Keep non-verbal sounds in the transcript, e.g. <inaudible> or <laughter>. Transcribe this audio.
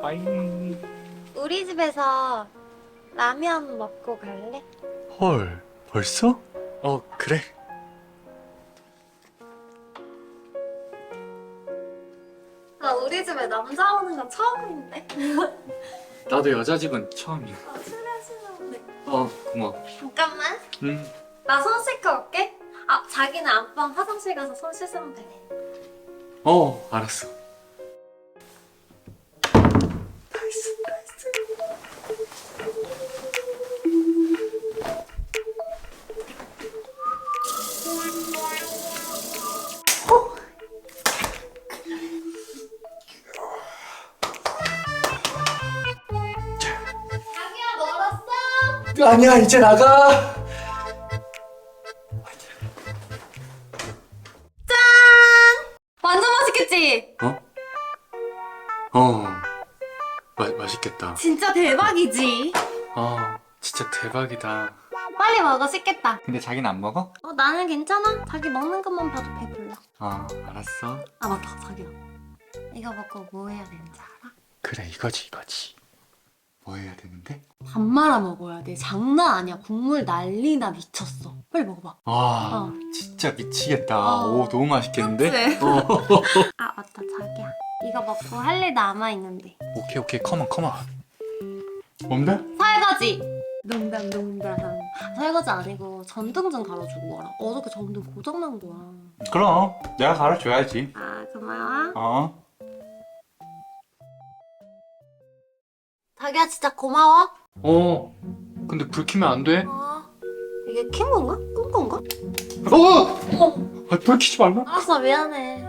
빠잉. 우리 집에서 라면 먹고 갈래? 헐, 벌써? 어, 그래. 나 우리 집에 남자 오는 건 처음인데. <laughs> 나도 여자 집은 처음이야. 아. 어, 고마워. 잠깐만. 응. 나손 씻고 올게. 아, 자기는 안방 화장실 가서 손 씻으면 돼. 어, 알았어. 자기야, 멀었어? 아니야, 이제 나가. 맛있겠지? 어? 어. 마, 맛있겠다. 진짜 대박이지? 어, 진짜 대박이다. 빨리 먹어, 씻겠다. 근데 자기는 안 먹어? 어, 나는 괜찮아. 자기 먹는 것만 봐도 배불러. 어, 알았어. 아, 맞다, 자기야. 이거 먹고 뭐 해야 되는지 알아? 그래, 이거지, 이거지. 뭐 해야 되는데? 밥 말아 먹어야 돼. 장난 아니야. 국물 난리나 미쳤어. 빨리 먹어봐. 와, 어. 진짜 미치겠다. 어. 오, 너무 맛있겠는데? 그치? 어. <laughs> 이거 먹고 할 일 남아있는데. 오케이, 오케이, 컴온, 컴온. 뭔데? 설거지! 농담, 농담. 설거지 아니고 전등 좀 갈아주고 와라. 어저께 전등 고장난 거야. 그럼, 내가 가르쳐야지. 아, 고마워. 어? 자기야, 진짜 고마워. 어. 근데 불 켜면 안 돼? 어, 이게 킨 건가? 끈 건가? 어! 어, 아, 불 켜지 말라. 알았어, 미안해.